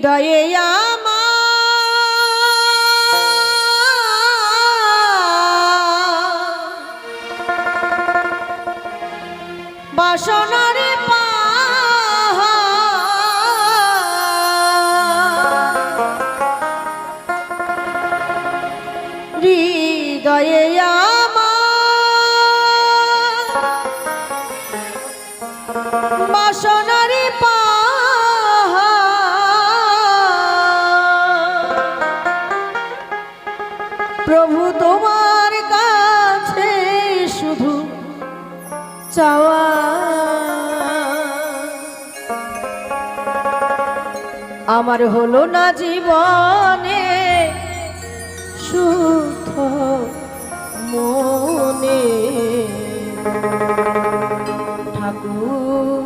হৃদয়ে আমার বাসনারে হৃদয়ে আমার বাসনারে আমার হলো না জীবনে শুদ্ধ মনে। ঠাকুর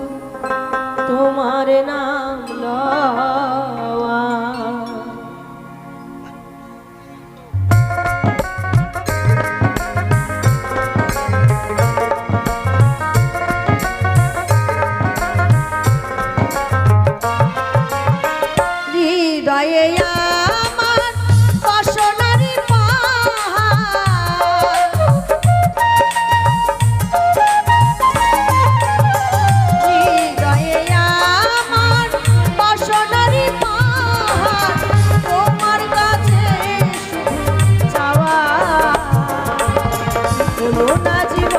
শোনো না জীবন।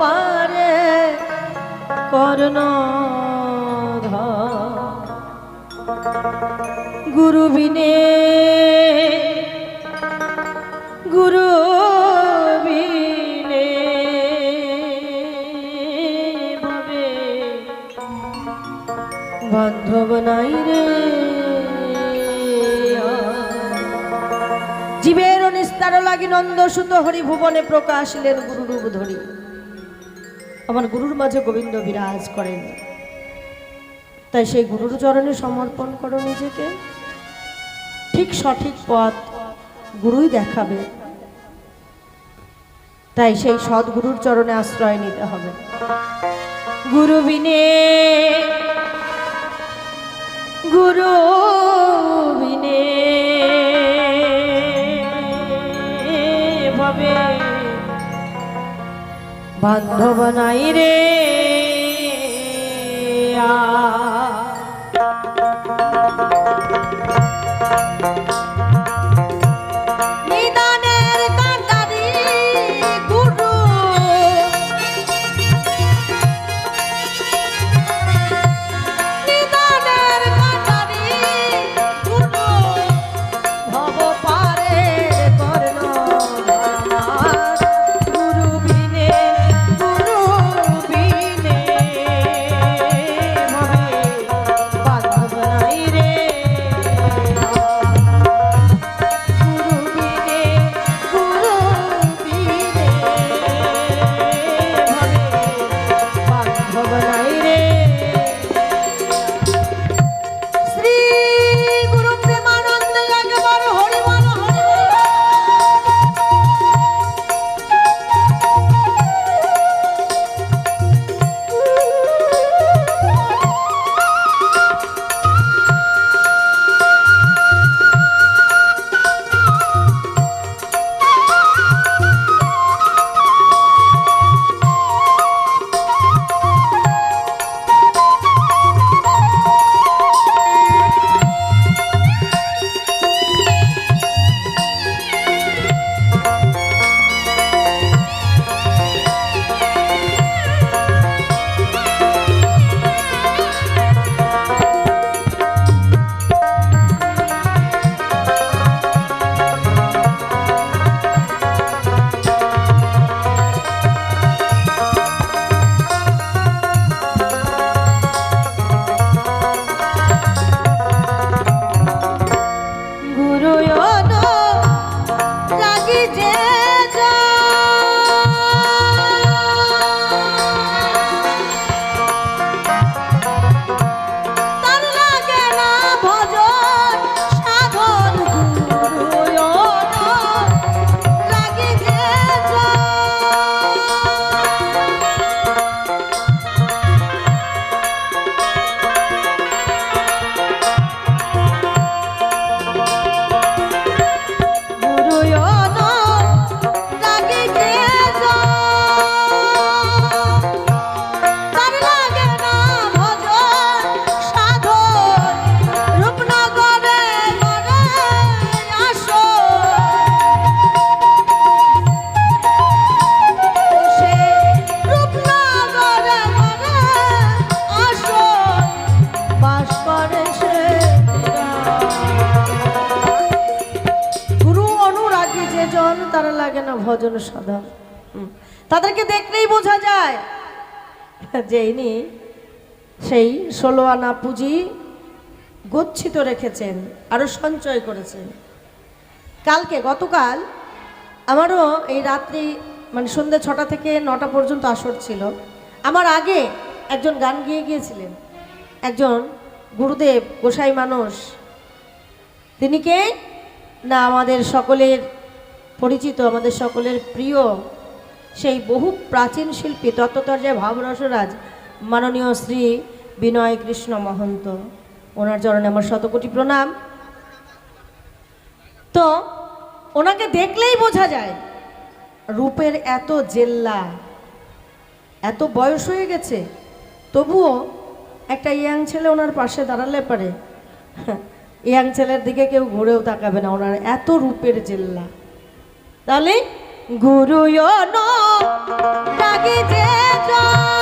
পারে কর্ণ গুরু বিনে গুরু বিনে ভাবে। বান্ধব নাই রে। লাগি নন্দসুত হরি ভুবনে প্রকাশিলেন গুরুরূপ ধরি। আমার গুরুর মাঝে গোবিন্দ বিরাজ করেন। তাই সেই গুরুর চরণে সমর্পণ করো নিজেকে। ঠিক সঠিক পথ গুরুই দেখাবে। তাই সেই সদ্গুরুর চরণে আশ্রয় নিতে হবে। গুরু বিনে, গুরু বান্ধব নাই রে আ। সাধন হুম। তাদেরকে দেখলেই বোঝা যায়। যে ইনি সেই ষোলো আনা পুঁজি গচ্ছিত রেখেছেন আরও সঞ্চয় করেছেন। কালকে, গতকাল আমারও এই রাত্রি মানে সন্ধ্যে ছটা থেকে নটা পর্যন্ত আসর ছিল। আমার আগে একজন গান গিয়ে গিয়েছিলেন। একজন গুরুদেব গোসাই মানুষ। তিনি কে? না, আমাদের সকলের পরিচিত আমাদের সকলের প্রিয় সেই বহু প্রাচীন শিল্পী তত্ত্বতর্যায় ভাবরসরাজ মাননীয় শ্রী বিনয় কৃষ্ণ মহন্ত। ওনার চরণে আমার শতকোটি প্রণাম। তো, ওনাকে দেখলেই বোঝা যায়, রূপের এত জেল্লা, এত বয়স হয়ে গেছে, তবুও একটা ইয়াং ছেলে ওনার পাশে দাঁড়ালে পারে। ইয়াং ছেলের দিকে কেউ ঘুরেও তাকাবে না, ওনার এত রূপের জেল্লা। তাহলে গুরু নাগি যে তার